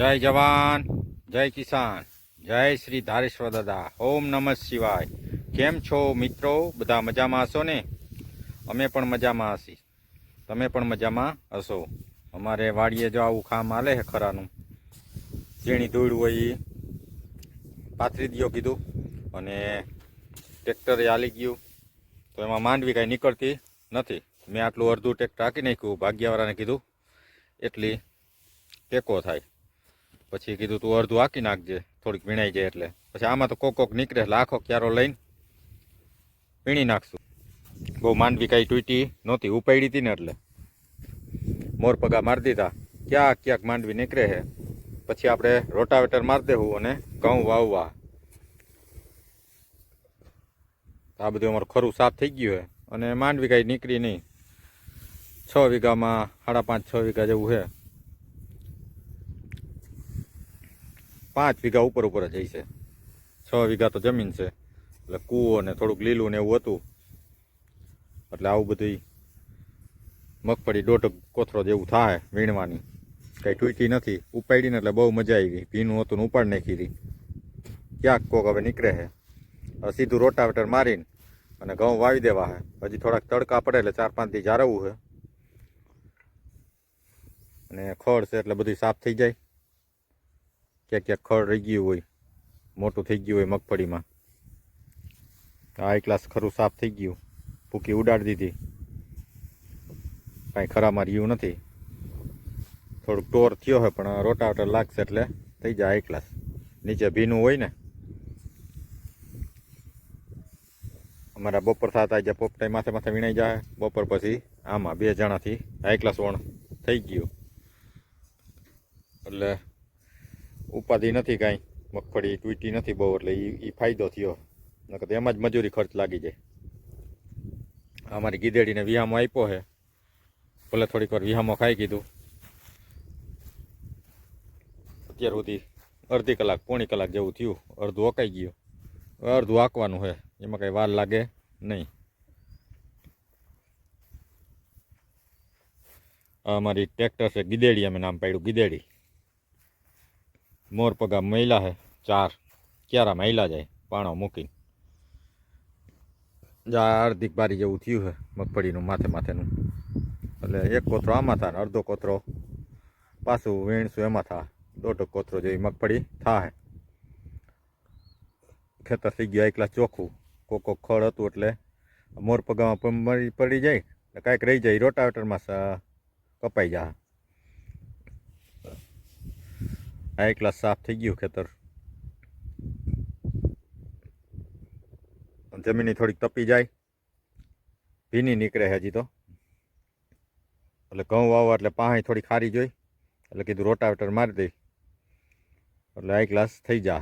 જય જવાન, જય કિસાન, જય શ્રી ધારેશ્વર દાદા, ઓમ નમઃ શિવાય. કેમ છો મિત્રો? બધા મજામાં હશો ને? અમે પણ મજામાં હશી. તમે પણ મજામાં હશો? અમારે વાડીએ જો આવું ખામ આલે છે ખરાનું. ઝીણી ધૂળ હોય પાથરી દ્યો કીધું અને ટ્રેક્ટરે હાલી ગયું. તો એમાં માંડવી કાંઈ નીકળતી નથી. મેં આટલું અડધું ટ્રેક્ટર હાંકી નાખ્યું, ભાગ્યવાળાને કીધું. એટલી ટેકો થાય. પછી કીધું તું અડધું આંકી નાખજે, થોડીક વીણાઈ જાય એટલે. પછી આમાં તો કોક કોક નીકળે એટલે આખો ક્યારો લઈને વીણી નાખશું. બહુ માંડવી કાંઈ તૂટી નહોતી, ઉપાડી હતી ને એટલે. મોર પગા મારી દીધા. ક્યાંક ક્યાંક માંડવી નીકળે છે. પછી આપણે રોટાવેટર મારી દેવું અને ઘઉં વાવવા. આ બધું અમારું ખરું સાફ થઈ ગયું છે. અને માંડવી કાંઈ નીકળી નહીં. છ વીઘામાં સાડા પાંચ, છ વીઘા જેવું છે. પાંચ વીઘા ઉપર ઉપર જ છે છ વીઘા તો જમીન છે. એટલે કૂવો ને થોડુંક લીલું ને એવું હતું. એટલે આવું બધું મગફળી દોઢ કોથરો જેવું થાય વીણવાની. કંઈ તૂટી નથી. ઉપાડીને એટલે બહુ મજા આવી ભીનું હતું ને ઉપાડ નાખી હતી. ક્યાંક કોક હવે નીકળે છે. સીધું રોટાવેટર મારીને અને ઘઉં વાવી દેવા છે. હજી થોડાક તડકા પડે એટલે ચાર પાંચ દી જારવવું છે. અને ખડ છે એટલે બધું સાફ થઈ જાય. ક્યાંક ક્યાંક ખડ રહી ગયું હોય, મોટું થઈ ગયું હોય મગફળીમાં. આ એક ગ્લાસ ખરું સાફ થઈ ગયું, ભૂકી ઉડાડી દીધી. કાંઈ ખરામાં રહ્યું નથી. થોડુંક ટોર થયો હોય, પણ રોટાવટર લાગશે એટલે થઈ જાય એક ગ્લાસ. નીચે ભીનું હોય ને. અમારા બપોર થતા જે પોપટાઈ માથે માથે વીણાઈ જાય. બપોર પછી આમાં બે જણાથી હાઈ ક્લાસ વણ થઈ ગયું. એટલે ઉપાધિ નથી કાંઈ. મગફળી તૂટી નથી બહુ, એટલે એ ફાયદો થયો. નકર એમાં જ મજૂરી ખર્ચ લાગી જાય. અમારી ગીદેડીને વિહામો આપ્યો છે ભલે થોડીક વાર વિહામો ખાઈ કીધું. અત્યાર સુધી અડધી કલાક, પોણી કલાક જેવું થયું. અડધું ઓકાઈ ગયું. અડધું આંકવાનું છે એમાં કંઈ વાર લાગે નહીં. અમારી ટ્રેક્ટર છે ગીદેડી અમે નામ પાડ્યું ગીદેડી મોર પગા મહિલા હે, ચાર. ક્યારા મહિલા જાય? પાણો મૂકીને. જા અડધીક બારી જેવું થયું છે મગફળીનું, માથે માથેનું. એટલે એક કોથરો આમાં થાય અડધો કોથરો. પાછું વીણશું એમાં થાય દોઢ કોથરો જેવી મગફળી થાય ખેતર થઈ ગયું એકલા ચોખ્ખું. કોક ખડ હતું એટલે મોર પગામાં પડી જાય કાંઈક રહી જાય, રોટાવેટરમાં કપાઈ જાય આ એકલા સાફ થઈ ગયું ખેતર જમીની થોડીક તપી જાય ભીની નીકળે હજી તો એટલે ઘઉં વાવવા એટલે પાણી થોડી ખારી જોઈ એટલે કીધું રોટાવેટર મારી દઈ એટલે આ ગ્લાસ થઈ જા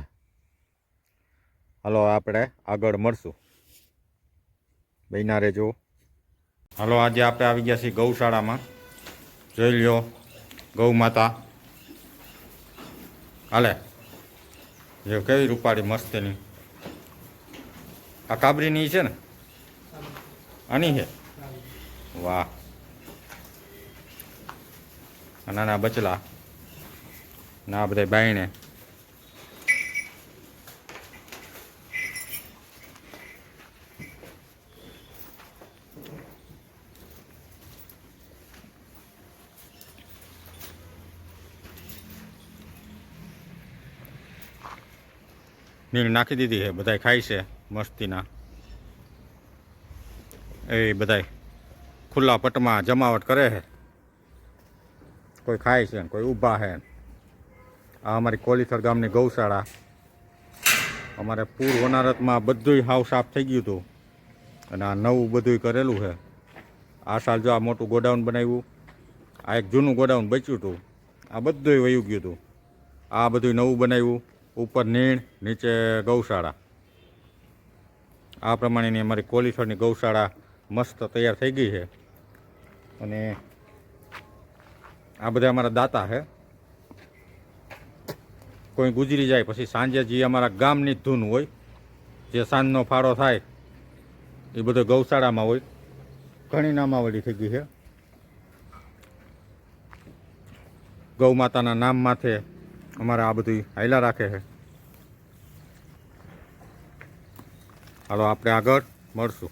હાલો આપણે આગળ મળશું બહેના રહેજો હાલો આજે આપણે આવી ગયા છીએ ગૌશાળામાં જોઈ લ્યો ગૌ માતા હાલે. જો કેવી રૂપાળી મસ્તની. આ કાબરીની છે ને? આની છે? વાહ. નાના બચલા. ના બધા બાયણે. નીણ નાખી દીધી છે, બધાય ખાય છે, મસ્તીના. એ બધાય ખુલ્લા પટમાં જમાવટ કરે છે. કોઈ ખાય છે, કોઈ ઊભા છે. આ અમારી કોલીથર ગામની ગૌશાળા. અમારે પૂર વનારતમાં બધુંય હાવ સાફ થઈ ગયું હતું. અને આ નવું બધુંય કરેલું છે. આ સાલ જો આ મોટું ગોડાઉન બનાવ્યું, આ એક જૂનું ગોડાઉન બચ્યું હતું. આ બધુંય વયું ગયું હતું. આ બધું નવું બનાવ્યું. ઉપર નીણ, નીચે ગૌશાળા. આ પ્રમાણેની અમારી કોલીથળની ગૌશાળા મસ્ત તૈયાર થઈ ગઈ છે. અને આ બધા અમારા દાતા છે. કોઈ ગુજરી જાય પછી સાંજે જે અમારા ગામની ધૂન હોય, જે સાંજનો ફાળો થાય, એ બધો ગૌશાળામાં હોય. ઘણી નામાવલી થઈ ગઈ છે. ગૌ માતાના નામ માથે અમારે આ બધું હાયલા રાખે છે. હાલો, આપણે આગળ મળશું.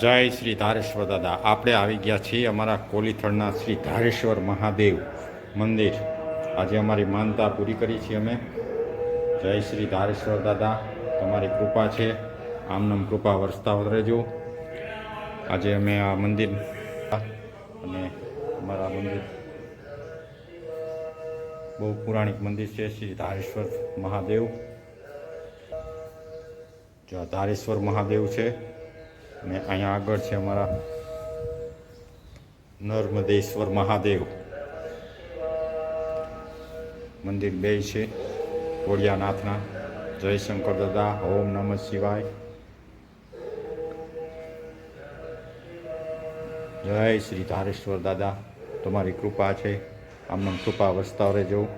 જય શ્રી ધારેશ્વર દાદા. આપણે આવી ગયા છીએ અમારા કોલીથળના શ્રી ધારેશ્વર મહાદેવ મંદિર. આજે અમારી માનતા પૂરી કરી છે અમે. જય શ્રી ધારેશ્વર દાદા. તમારી કૃપા છે. આમનામ કૃપા વરસતા રહેજો. આજે અમે આ મંદિર અને અમારા મંદિર બહુ પુરાણિક મંદિર છે. શ્રી ધારેશ્વર મહાદેવ. જો ધારેશ્વર મહાદેવ છે અને અહીંયા આગળ છે અમારા નર્મદેશ્વર મહાદેવ. મંદિર બે છે, કોળિયાનાથના જય શંકર દાદા, ઓમ નમઃ શિવાય. જય શ્રી ધારેશ્વર દાદા, તમારી કૃપા છે આમનામ કૃપા વસતા રહેજો.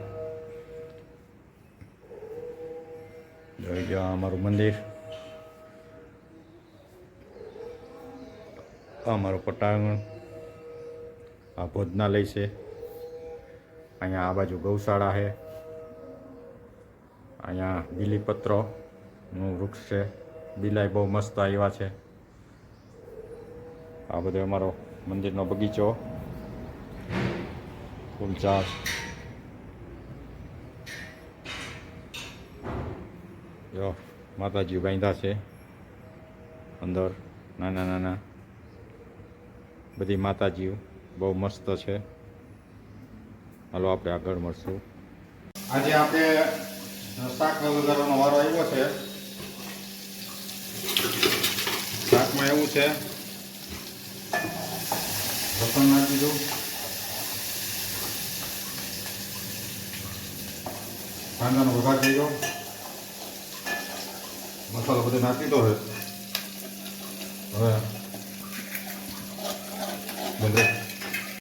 જય લો અમારું મંદિર. અમારું પટાંગણ. આ ભોજનાલય છે. અહીંયા આ બાજુ ગૌશાળા છે. અહીંયા બીલીપત્રોનું વૃક્ષ છે. બિલાઈ બહુ મસ્ત આવ્યા છે. આ બધો અમારો મંદિરનો બગીચો. ફૂલચાર જો માતાજી બાંધ્યા છે. અંદર નાના નાના બધી માતાજીઓ, બહુ મસ્ત છે. હાલો, આપણે આગળ મળશું. આજે આપણે શાકનો વઘારવાનો વારો આવ્યો છે. શાકમાં એવું છે. લસણ નાખી દઉં. કાંદાનો વઘાર થઈ ગયો. મસાલો બધો નાખી દીધો હવે હવે બંધ